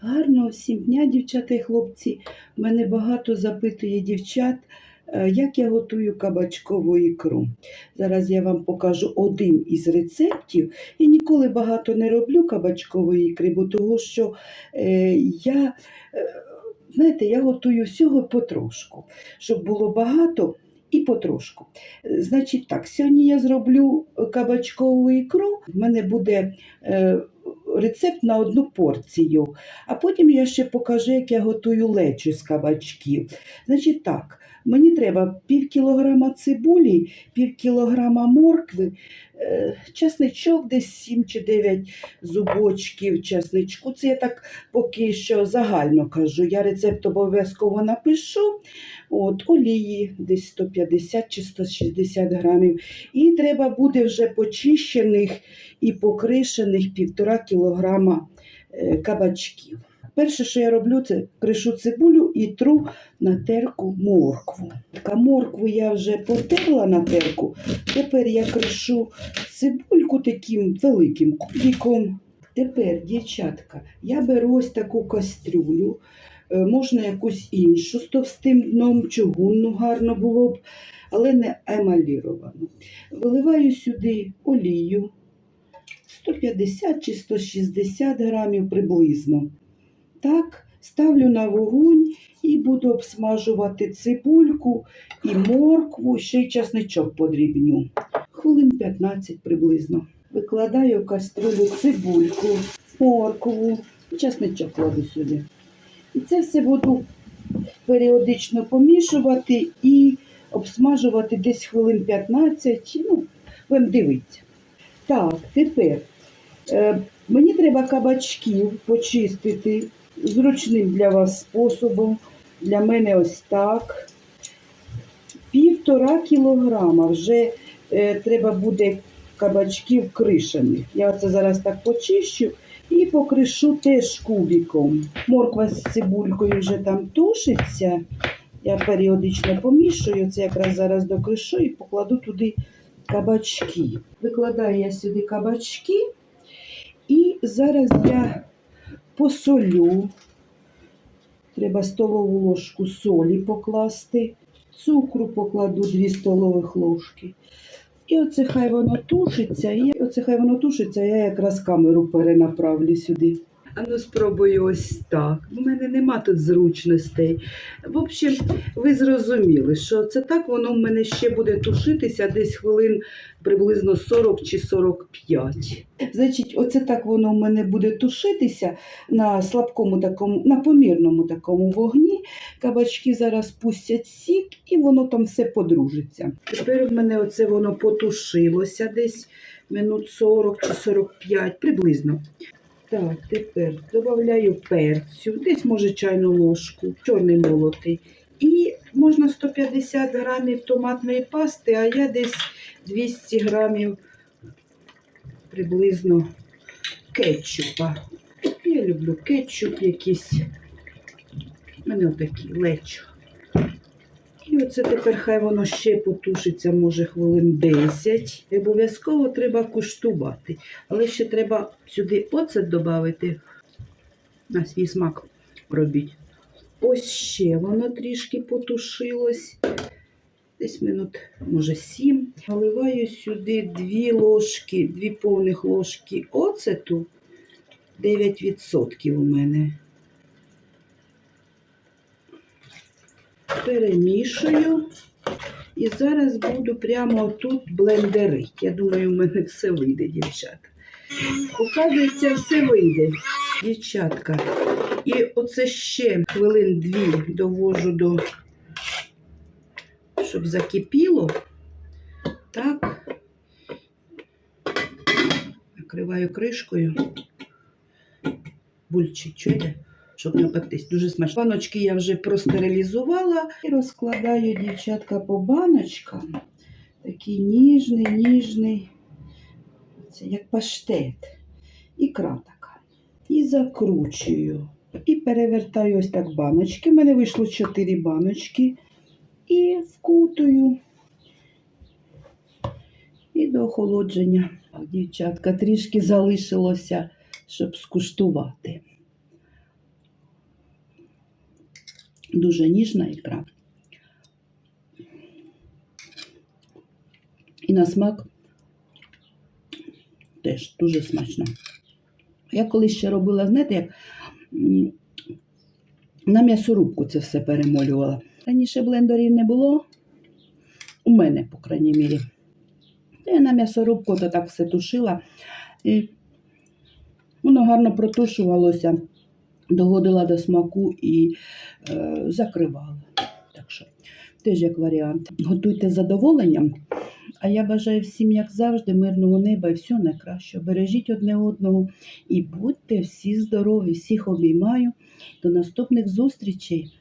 Гарного всім дня, дівчата і хлопці. Мене багато запитує дівчат, е, як я готую кабачкову ікру. Зараз я вам покажу один із рецептів. Я ніколи багато не роблю кабачкової ікри, бо того, що е, я, е, знаєте, я готую всього потрошку, щоб було багато. І потрошку. Значить так, сьогодні я зроблю кабачкову ікру. У мене буде рецепт на одну порцію. А потім я ще покажу, як я готую лечо з кабачків. Значить так, мені треба пів кілограма цибулі, пів кілограма моркви, е, часничок десь 7 чи 9 зубочків часничку. Це я так поки що загально кажу. Я рецепт обов'язково напишу. От, олії десь 150 чи 160 грамів. І треба буде вже почищених і покришених півтора кілограма е, кабачків. Перше, що я роблю, це кришу цибулю і тру на терку моркву. Така моркву я вже потерла на терку. Тепер я кришу цибульку таким великим кубиком. Тепер, дівчатка, я беру ось таку кастрюлю, можна якусь іншу з товстим дном, чугунну гарно було б, але не емаліровану. Виливаю сюди олію 150 чи 160 грамів приблизно. Так, ставлю на вогонь і буду обсмажувати цибульку і моркву, ще й часничок подрібню. Хвилин 15 приблизно. Викладаю в каструлю цибульку, моркву, часничок кладу сюди. І це все буду періодично помішувати і обсмажувати десь хвилин 15. Ну, будемо дивитися. Так, тепер е, мені треба кабачків почистити зручним для вас способом. Для мене ось так. Півтора кілограма вже е, треба буде кабачків кришених. Я це зараз так почищу і покришу теж кубиком. Морква з цибулькою вже там тушиться. Я періодично помішую, це якраз зараз докришу і покладу туди кабачки. Викладаю я сюди кабачки, і зараз я посолю. Треба столову ложку солі покласти, цукру покладу 2 столових ложки. І оце хай воно тушиться, і оце хай воно тушиться, я якраз камеру перенаправлю сюди. А ну спробую ось так. У мене нема тут зручностей. В общем, ви зрозуміли, що це так воно в мене ще буде тушитися десь хвилин приблизно 40 чи 45. Значить, оце так воно в мене буде тушитися на слабкому такому, на помірному такому вогні. Кабачки зараз пустять сік і воно там все подружиться. Тепер в мене оце воно потушилося десь минут 40 чи 45 приблизно. Так, тепер додаю перцю, десь може чайну ложку, чорний молотий. І можна 150 грамів томатної пасти, а я десь 200 грамів приблизно кетчупа. Я люблю кетчуп якийсь. У мене отакий лечо. І оце тепер хай воно ще потушиться, може, хвилин 10. І обов'язково треба куштувати. Але ще треба сюди оцет додати. На свій смак робіть. Ось ще воно трішки потушилось. Десь минут, може, 7. Наливаю сюди 2 ложки, 2 повних ложки оцету. 9% у мене. Перемішую. І зараз буду прямо тут блендерити. Я думаю, у мене все вийде, дівчата. Оказується, все вийде, дівчатка. І оце ще хвилин дві довожу до, щоб закипіло. Так. Накриваю кришкою. Бульчить, чуєте? Щоб напектись. Дуже смачно. Баночки я вже простерилізувала і розкладаю дівчатка по баночкам. Такий ніжний, ніжний, це як паштет. Ікра така. І закручую. І перевертаю ось так баночки. У мене вийшло 4 баночки. І вкутую. І до охолодження. Дівчатка, трішки залишилося, щоб скуштувати. Дуже ніжна ікра. І на смак теж дуже смачно. Я колись ще робила, знаєте, як на м'ясорубку це все перемолювала. Раніше блендерів не було. У мене, по крайній мірі. Я на м'ясорубку то так все тушила. І воно гарно протушувалося, доводила до смаку і е, закривала. Так що, теж як варіант. Готуйте з задоволенням. А я бажаю всім, як завжди, мирного неба і всього найкращого. Бережіть одне одного і будьте всі здорові, всіх обіймаю. До наступних зустрічей!